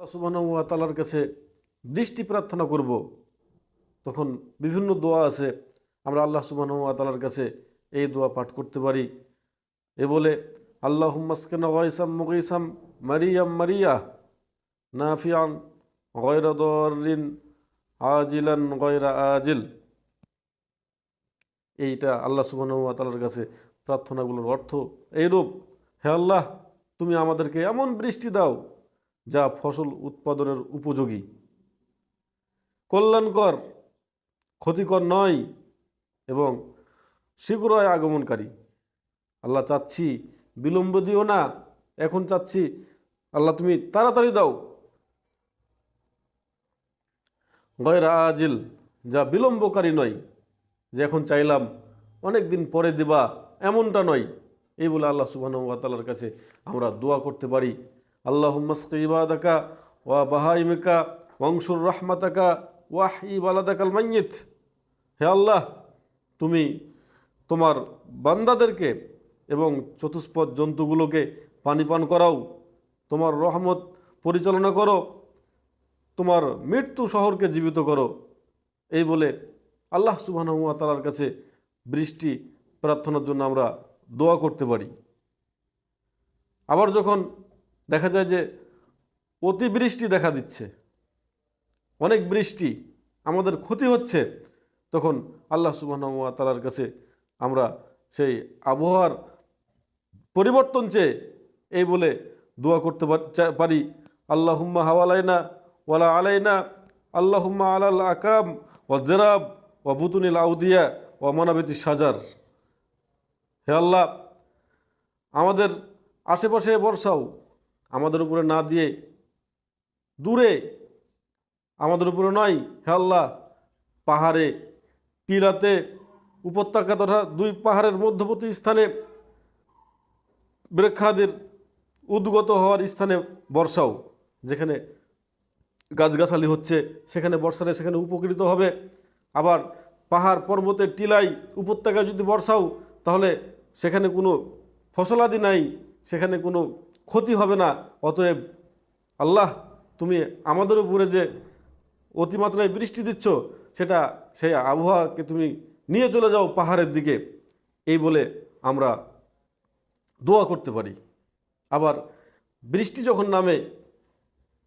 সুবাহ তালার কাছে বৃষ্টি প্রার্থনা করব। তখন বিভিন্ন দোয়া আছে। আমরা আল্লাহ সুবাহ তালার কাছে এই দোয়া পাঠ করতে পারি। এ বলে আল্লাহ হুম্মাসকেন মুগিসাম মারিয়াম মারিয়া নাফিয়ান গয়রা দরিন আজিলান গয়রা আজিল। এইটা আল্লাহ সুবাহ তালার কাছে প্রার্থনাগুলোর অর্থ। এইরূপ, হে আল্লাহ, তুমি আমাদেরকে এমন বৃষ্টি দাও যা ফসল উৎপাদনের উপযোগী। কল্যাণকর, ক্ষতিকর নয় এবং শীঘ্রই আগমনকারী। আল্লাহ চাচ্ছি, বিলম্ব দিও না, এখন চাচ্ছি, আল্লাহ তুমি তাড়াতাড়ি দাও। গয়রা আজিল, যা বিলম্বকারী নয়, যে এখন চাইলাম, অনেক দিন পরে দিবা, এমনটা নয়। এই বলে আল্লাহ সুবাহ তালার কাছে আমরা দোয়া করতে পারি। আল্লাহ ইবাদাকা ওয়া বাহাইমিকা বংশুর রহমাতাকা ওয়াহ ইবালাদাকাল মাইয়িত। হে আল্লাহ, তুমি তোমার বান্দাদেরকে এবং চতুষ্পদ জন্তুগুলোকে পানি পান করাও, তোমার রহমত পরিচালনা করো, তোমার মৃত্যু শহরকে জীবিত করো। এই বলে আল্লাহ সুবাহ তালার কাছে বৃষ্টি প্রার্থনার জন্য আমরা দোয়া করতে পারি। আবার যখন দেখা যায় যে অতিবৃষ্টি দেখা দিচ্ছে। অনেক বৃষ্টি আমাদের ক্ষতি হচ্ছে। তখন আল্লাহ সুবাহ তালার কাছে আমরা সেই আবহাওয়ার পরিবর্তন চেয়ে এই বলে দোয়া করতে পারি। আল্লাহ হুম্মা হাওয়ালাইনা ওয়ালা আলাইনা আল্লাহ হুম্মা আলাল আকাম ও জেরাব ও বুতুনিল আউদিয়া ও মনাবেতি সাজার হে আল্লাহ, আমাদের আশেপাশে বর্ষাও আমাদের উপরে না দিয়ে দূরে, আমাদের উপরে নয়, হে আল্লাহ, পাহাড়ে, টিলাতে, উপত্যকা তথা দুই পাহাড়ের মধ্যবর্তী স্থানে বৃক্ষাদের উদ্গত হওয়ার স্থানে বর্ষাও, যেখানে গাছগাছালি হচ্ছে, সেখানে বর্ষারে সেখানে উপকৃত হবে। আবার পাহাড় পর্বতের টিলাই উপত্যকায় যদি বর্ষাও, তাহলে সেখানে কোনো ফসলাদি নাই, সেখানে কোনো ক্ষতি হবে না। অতএব আল্লাহ, তুমি আমাদের উপরে যে অতিমাত্রায় বৃষ্টি দিচ্ছ, সেটা সেই আবহাওয়াকে তুমি নিয়ে চলে যাও পাহাড়ের দিকে। এই বলে আমরা দোয়া করতে পারি। আবার বৃষ্টি যখন নামে,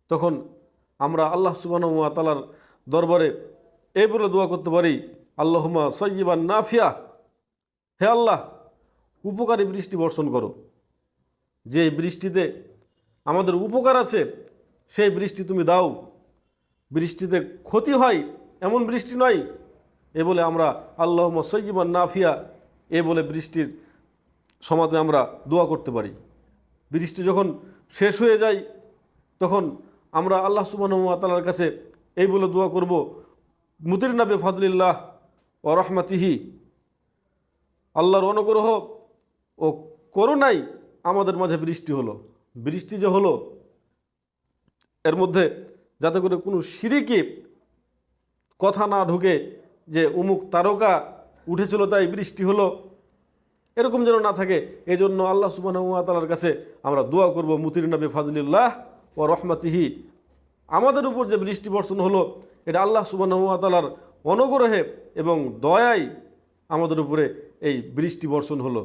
তখন আমরা আল্লাহ সুবাহ তালার দরবারে এই বলে দোয়া করতে পারি আল্লাহমা সৈবান নাফিয়া। হে আল্লাহ, উপকারী বৃষ্টি বর্ষণ করো। যে বৃষ্টিতে আমাদের উপকার আছে, সেই বৃষ্টি তুমি দাও। বৃষ্টিতে ক্ষতি হয়, এমন বৃষ্টি নয়। এ বলে আমরা আল্লাহ সৈবান নাফিয়া এ বলে বৃষ্টির সমাজে আমরা দোয়া করতে পারি। বৃষ্টি যখন শেষ হয়ে যায়, তখন আমরা আল্লাহ সুবাহ তালার কাছে এই বলে দোয়া করব মুতির নাবে ফজলিল্লাহ ও রহমাতিহি। আল্লাহর অনুগ্রহ ও করুণাই আমাদের মাঝে বৃষ্টি হলো। বৃষ্টি যে হলো, এর মধ্যে যাতে করে কোনো সিঁড়িকে কথা না ঢুকে যে অমুক তারকা উঠেছিল তাই বৃষ্টি হলো, এরকম যেন না থাকে এই জন্য আল্লাহ সুবাহ তালার কাছে আমরা দোয়া করব, মুতির নবী ফাজলিল্লাহ ও রহমাতিহি। আমাদের উপর যে বৃষ্টি বর্ষণ হলো, এটা আল্লাহ সুবাহ তালার অনুগ্রহে এবং দয়াই আমাদের উপরে এই বৃষ্টি বর্ষণ হলো।